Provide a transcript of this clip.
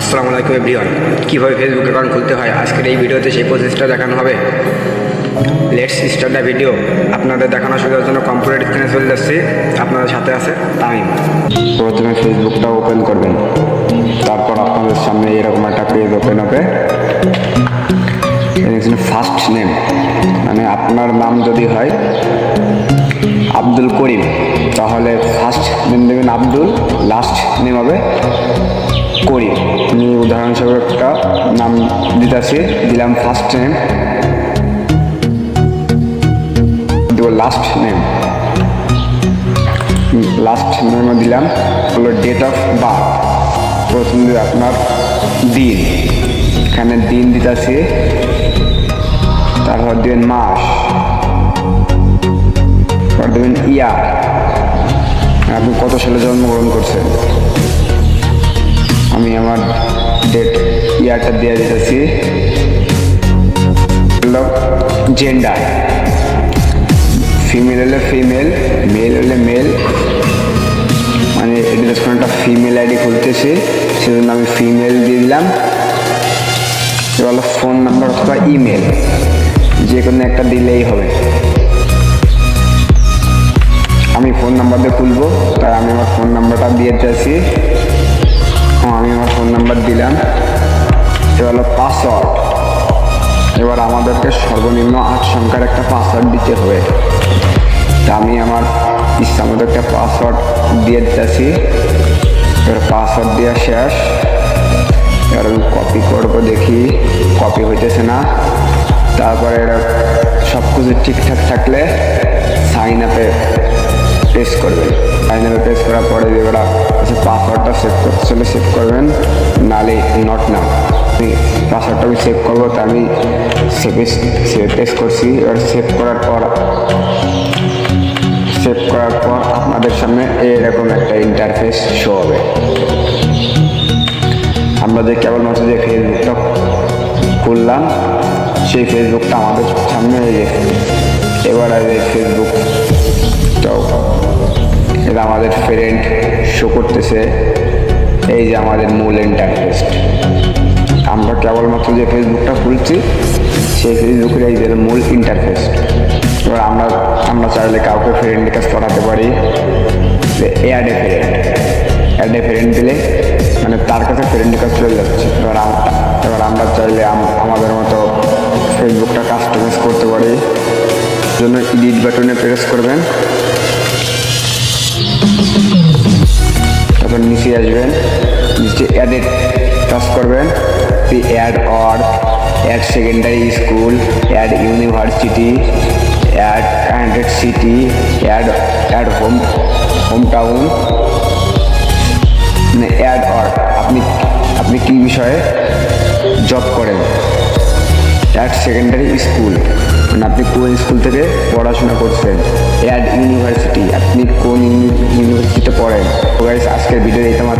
আসসালামু আলাইকুম এভরিওয়ান। কীভাবে ফেসবুক অ্যাকাউন্ট খুলতে হয়? আজকের এই ভিডিওতে সেই প্রসেসটা দেখানো হবে। লেটস স্টার্ট দ্য ভিডিও আপনাদের দেখানো সুবিধার জন্য কম্পিউটার স্ক্রিনে চলে যাচ্ছে। আপনাদের সাথে আছে টাইম প্রথমে ফেসবুকটা ওপেন করবেন। তারপর আপনাদের সামনে এরকম একটা পেজ ওপেন হবে। ফার্স্ট নেম মানে আপনার নাম যদি হয় আব্দুল করিম, তাহলে ফার্স্ট নেম দেবেন আব্দুল লাস্ট নেম হবে উদাহরণস্বরূপ একটা নাম দিতেছি, দিলাম ফার্স্ট নেম দেবো লাস্ট নেম লাস্ট নেমও দিলাম, হলো ডেট অফ বার্থ প্রথম দিকে আপনার দিন। এখানে দিন দিতেছি, তারপর দিবেন মাস। তারপর দেবেন ইয়ার আপনি কত সালে জন্মগ্রহণ করছেন? আমি আমার ডেট ইয়ারটা দিয়ে দিতেছি। জেন্ডার ফিমেল হলে ফিমেল মেল হলে মেল মানে একটা ফিমেল আইডি খুলতেছি, সেজন্য আমি ফিমেল দিয়ে দিলাম। এবার হলো ফোন নাম্বার অথবা ইমেল যে কোনো একটা দিলেই হবে। আমি ফোন নাম্বার দিয়ে খুলবো তাই আমি আমার ফোন নাম্বারটা দিয়ে যাচ্ছি ফোন নাম্বার দিলাম। এবার হলো পাসওয়ার্ড এবার আমাদেরকে সর্বনিম্ন আট সংখ্যার একটা পাসওয়ার্ড দিতে হবে। তা আমি আমার ইচ্ছা মতো একটা পাসওয়ার্ড দিয়ে দিতেছি। এবার পাসওয়ার্ড দেওয়া শেষ। এবার আমি কপি করব দেখি কপি হইতেছে না। তারপরে এটা সব কিছু ঠিকঠাক থাকলে সাইন আপে প্রেস করবেন সাইন আপে প্রেস করার পরে এবার পাসওয়ার্ডটা সেভ সেভ করবেন, নালে নট না আমি পাসওয়ার্ডটা আমি সেভ করব, তা আমি সেভে সেভে প্রেস করছি। এবার সেভ করার পর সেভ করার পর আপনাদের সামনে এরকম একটা ইন্টারফেস শো হবে। আমরা যে কেবলমাত্র যে ফেসবুকটা খুললাম, সেই ফেসবুকটা আমাদের সামনে এবার আর এই ফেসবুকটাও এটা আমাদের ফ্রেন্ড শো করতেছে। এই যে আমাদের মূল ইন্টারফেস আমরা কেবলমাত্র যে ফেসবুকটা খুলছি, সেই ফেসবুকের এই যে মূল ইন্টারফেস এবার আমরা আমরা চাইলে কাউকে ফ্রেন্ডের কাছে পাঠাতে পারি। Add a friend add friend দিলে মানে তার কাছে ফ্রেন্ডের কাছে চলে যাচ্ছে। এবার এবার আমরা চাইলে আমাদের মতো ফেসবুকটা কাস্টমাইজ করতে পারি। জন্য এডিট বাটনে প্রেস করবেন। তারপর নিচে আসবেন। নিচে অ্যাডেড টাচ করবেন। Add or add secondary school add university add hundred city add add home home town মানে অ্যাড অর আপনি আপনি কী বিষয়ে জব করেন? অ্যাড সেকেন্ডারি স্কুল মানে আপনি কোন স্কুল থেকে পড়াশোনা করছেন? অ্যাড ইউনিভার্সিটি আপনি কোন ইউনিভার্সিটিতে পড়েন? আজকের ভিডিও এই তোমার